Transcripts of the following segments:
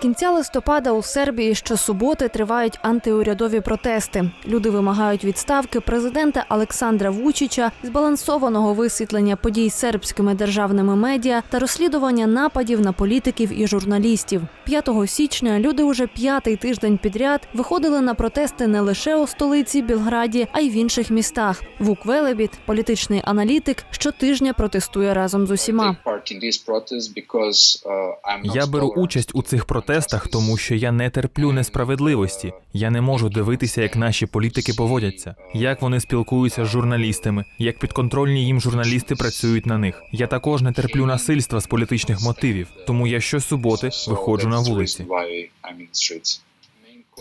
кінця листопада у Сербії щосуботи тривають антиурядові протести. Люди вимагають відставки президента Олександра Вучича, збалансованого висвітлення подій сербськими державними медіа та розслідування нападів на політиків і журналістів. 5 січня люди уже п'ятий тиждень підряд виходили на протести не лише у столиці Білграді, а й в інших містах. Вук Велебіт, політичний аналітик, щотижня протестує разом з усіма. Я беру участь у цих протестах, тому що я не терплю несправедливості. Я не можу дивитися, як наші політики поводяться, як вони спілкуються з журналістами, як підконтрольні їм журналісти працюють на них. Я також не терплю насильства з політичних мотивів, тому я щосуботи виходжу на вулиці.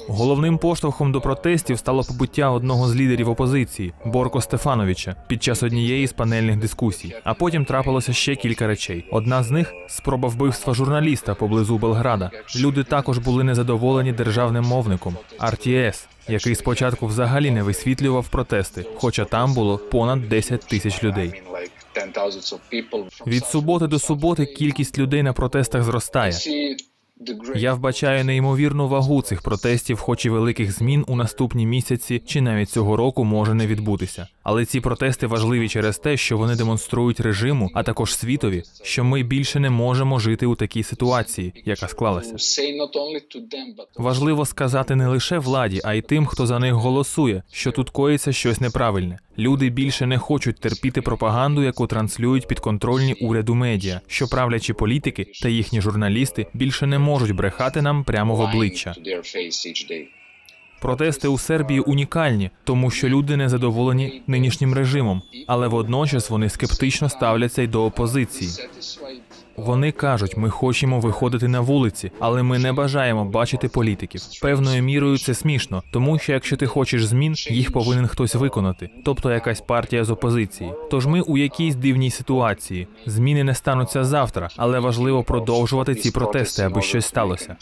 Головним поштовхом до протестів стало побиття одного з лідерів опозиції Борко Стефановича під час однієї з панельних дискусій. А потім трапилося ще кілька речей. Одна з них спроба вбивства журналіста поблизу Белграда. Люди також були незадоволені державним мовником RTS, який спочатку взагалі не висвітлював протести, хоча там було понад 10 тисяч людей. Від суботи до суботи кількість людей на протестах зростає. Я вбачаю неймовірну вагу цих протестів, хоч і великих змін у наступні місяці чи навіть цього року може не відбутися. Але ці протести важливі через те, що вони демонструють режиму, а також світові, що ми більше не можемо жити у такій ситуації, яка склалася. Важливо сказати не лише владі, а й тим, хто за них голосує, що тут коїться щось неправильне. Люди більше не хочуть терпіти пропаганду, яку транслюють підконтрольні уряду медіа, що правлячі політики та їхні журналісти більше не можуть брехати нам прямо в обличчя. Протести у Сербії унікальні, тому що люди не задоволені нинішнім режимом, але водночас вони скептично ставляться й до опозиції. Вони кажуть, ми хочемо виходити на вулиці, але ми не бажаємо бачити політиків. Певною мірою це смішно, тому що якщо ти хочеш змін, їх повинен хтось виконати, тобто якась партія з опозиції. Тож ми у якійсь дивній ситуації. Зміни не стануться завтра, але важливо продовжувати ці протести, аби щось сталося.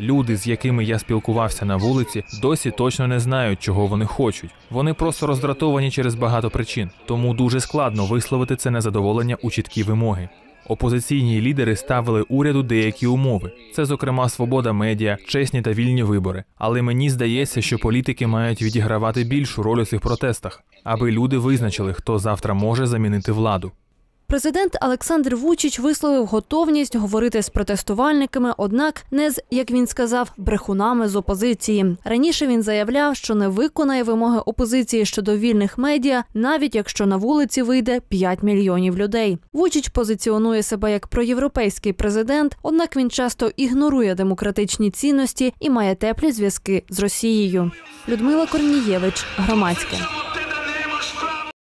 Люди, з якими я спілкувався на вулиці, досі точно не знають, чого вони хочуть. Вони просто роздратовані через багато причин, тому дуже складно висловити це незадоволення у чіткі вимоги. Опозиційні лідери ставили уряду деякі умови. Це, зокрема, свобода медіа, чесні та вільні вибори. Але мені здається, що політики мають відігравати більшу роль у цих протестах, аби люди визначили, хто завтра може замінити владу. Президент Олександр Вучич висловив готовність говорити з протестувальниками, однак не з, як він сказав, брехунами з опозиції. Раніше він заявляв, що не виконає вимоги опозиції щодо вільних медіа, навіть якщо на вулиці вийде 5 мільйонів людей. Вучич позиціонує себе як проєвропейський президент, однак він часто ігнорує демократичні цінності і має теплі зв'язки з Росією. Людмила Корнієвич, громадське.